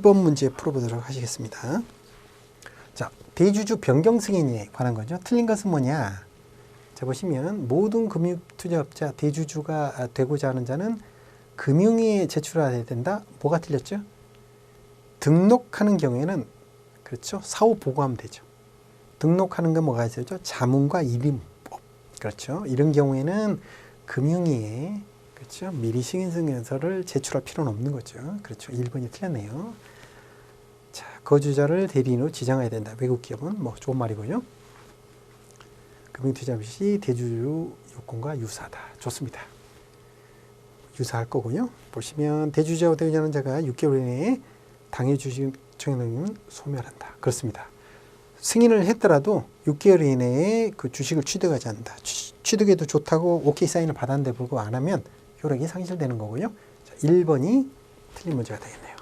2번 문제 풀어보도록 하시겠습니다. 자, 대주주 변경 승인에 관한 거죠. 틀린 것은 뭐냐? 자, 보시면 모든 금융투자업자 대주주가 되고자 하는 자는 금융위에 제출해야 된다. 뭐가 틀렸죠? 등록하는 경우에는 그렇죠. 사후 보고하면 되죠. 등록하는 건 뭐가 있어요? 자문과 이름법. 그렇죠. 이런 경우에는 금융위에 그렇죠. 미리 승인승인서를 제출할 필요는 없는 거죠. 그렇죠. 1번이 틀렸네요. 자, 거주자를 대리인으로 지정해야 된다. 외국 기업은 뭐 좋은 말이고요. 금융투자 시 대주주 요건과 유사하다. 좋습니다. 유사할 거고요. 보시면 대주주와 되려는 자가 6개월 이내에 당해 주식 청약능력은 소멸한다. 그렇습니다. 승인을 했더라도 6개월 이내에 그 주식을 취득하지 않는다. 취, 취득해도 좋다고 오케이 사인을 받았는데 불구하고 안 하면 효력이 상실되는 거고요. 자, 1번이 틀린 문제가 되겠네요.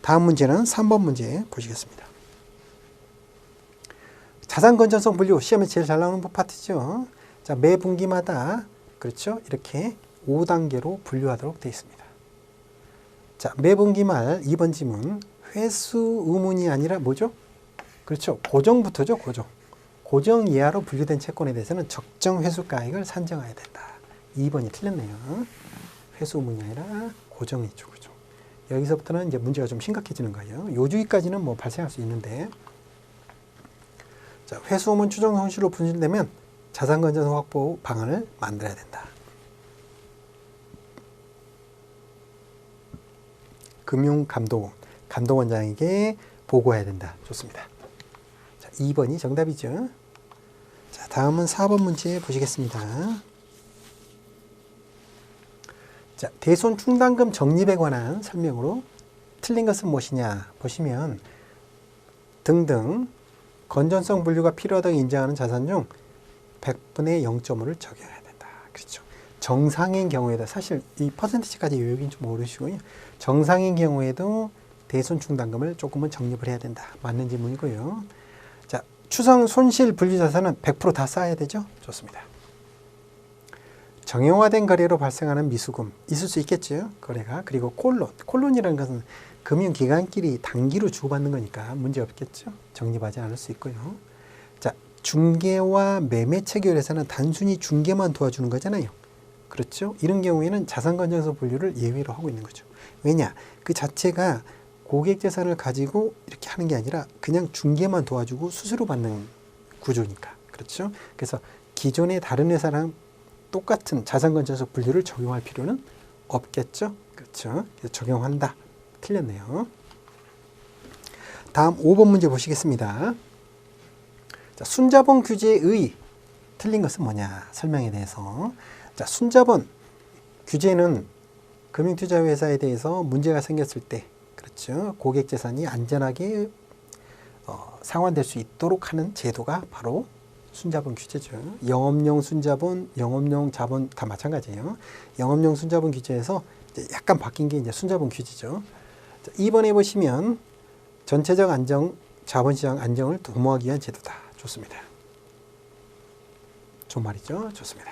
다음 문제는 3번 문제 보시겠습니다. 자산 건전성 분류 시험에 제일 잘 나오는 파트죠. 자, 매 분기마다 그렇죠. 이렇게 5단계로 분류하도록 되어 있습니다. 자, 매 분기 말 2번 지문 회수 의문이 아니라 뭐죠? 그렇죠. 고정부터죠. 고정. 고정 이하로 분류된 채권에 대해서는 적정 회수 가액을 산정해야 된다. 2번이 틀렸네요. 회수 의문이 아니라 고정이죠. 고정. 여기서부터는 이제 문제가 좀 심각해지는 거예요. 요주기까지는 뭐 발생할 수 있는데 자, 회수음은 추정 손실로 분실되면 자산 건전성 확보 방안을 만들어야 된다. 금융감독원, 감독원장에게 보고해야 된다. 좋습니다. 자, 2번이 정답이죠. 자, 다음은 4번 문제 보시겠습니다. 자, 대손 충당금 적립에 관한 설명으로 틀린 것은 무엇이냐 보시면 등등 건전성 분류가 필요하다고 인정하는 자산 중 100분의 0.5를 적용해야 된다. 그렇죠. 정상인 경우에도 사실 이 퍼센티지까지 요약인 좀 모르시고요. 정상인 경우에도 대손 충당금을 조금은 적립을 해야 된다. 맞는 질문이고요. 자, 추성 손실 분류 자산은 100%다 쌓아야 되죠? 좋습니다. 정형화된 거래로 발생하는 미수금 있을 수 있겠죠. 거래가 그리고 콜론 콜론이라는 것은 금융기관끼리 단기로 주고받는 거니까 문제 없겠죠. 적립하지 않을 수 있고요. 자 중개와 매매 체결에서는 단순히 중개만 도와주는 거잖아요. 그렇죠. 이런 경우에는 자산건전서 분류를 예외로 하고 있는 거죠. 왜냐 그 자체가 고객 재산을 가지고 이렇게 하는 게 아니라 그냥 중개만 도와주고 수수료 받는 구조니까 그렇죠. 그래서 기존의 다른 회사랑 똑같은 자산건전서 분류를 적용할 필요는 없겠죠. 그렇죠. 적용한다. 틀렸네요. 다음 5번 문제 보시겠습니다. 자, 순자본 규제의 틀린 것은 뭐냐 설명에 대해서 자, 순자본 규제는 금융투자회사에 대해서 문제가 생겼을 때 그렇죠. 고객 재산이 안전하게 어, 상환될 수 있도록 하는 제도가 바로 순자본 규제죠. 영업용 순자본, 영업용 자본 다 마찬가지예요. 영업용 순자본 규제에서 약간 바뀐 게 이제 순자본 규제죠. 2번에 보시면 전체적 안정, 자본시장 안정을 도모하기 위한 제도다. 좋습니다. 좋은 말이죠. 좋습니다.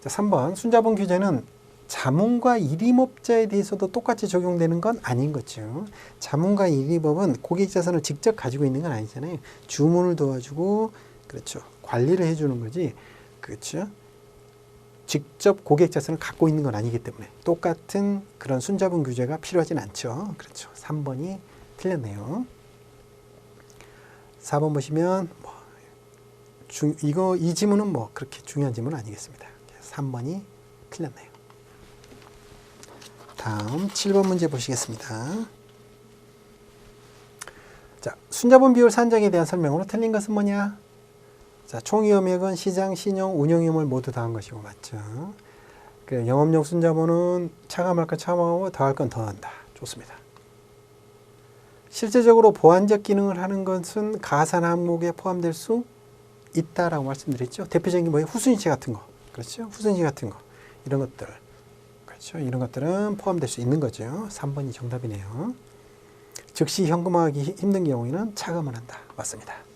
자, 3번 순자본 규제는 자문과 일임업자에 대해서도 똑같이 적용되는 건 아닌 거죠. 자문과 일임업은 고객 자산을 직접 가지고 있는 건 아니잖아요. 주문을 도와주고 그렇죠. 관리를 해주는 거지. 그렇죠. 직접 고객 자산을 갖고 있는 건 아니기 때문에 똑같은 그런 순자분 규제가 필요하진 않죠. 그렇죠. 3번이 틀렸네요. 4번 보시면 뭐 중, 이거 이 지문은 뭐 그렇게 중요한 지문은 아니겠습니다. 3번이 틀렸네요. 다음 7번 문제 보시겠습니다. 자, 순자본 비율 산정에 대한 설명으로 틀린 것은 뭐냐? 자, 총위험액은 시장, 신용, 운용위험을 모두 다한 것이고 맞죠. 그 영업용 순자본은 차감할 건 차감하고 더할 건 더한다. 좋습니다. 실제적으로 보완적 기능을 하는 것은 가산 항목에 포함될 수 있다라고 말씀드렸죠. 대표적인 게 뭐예요? 후순위치 같은 거. 그렇죠? 후순위치 같은 거. 이런 것들. 그렇죠? 이런 것들은 포함될 수 있는 거죠. 3번이 정답이네요. 즉시 현금화하기 힘든 경우에는 차감을 한다. 맞습니다.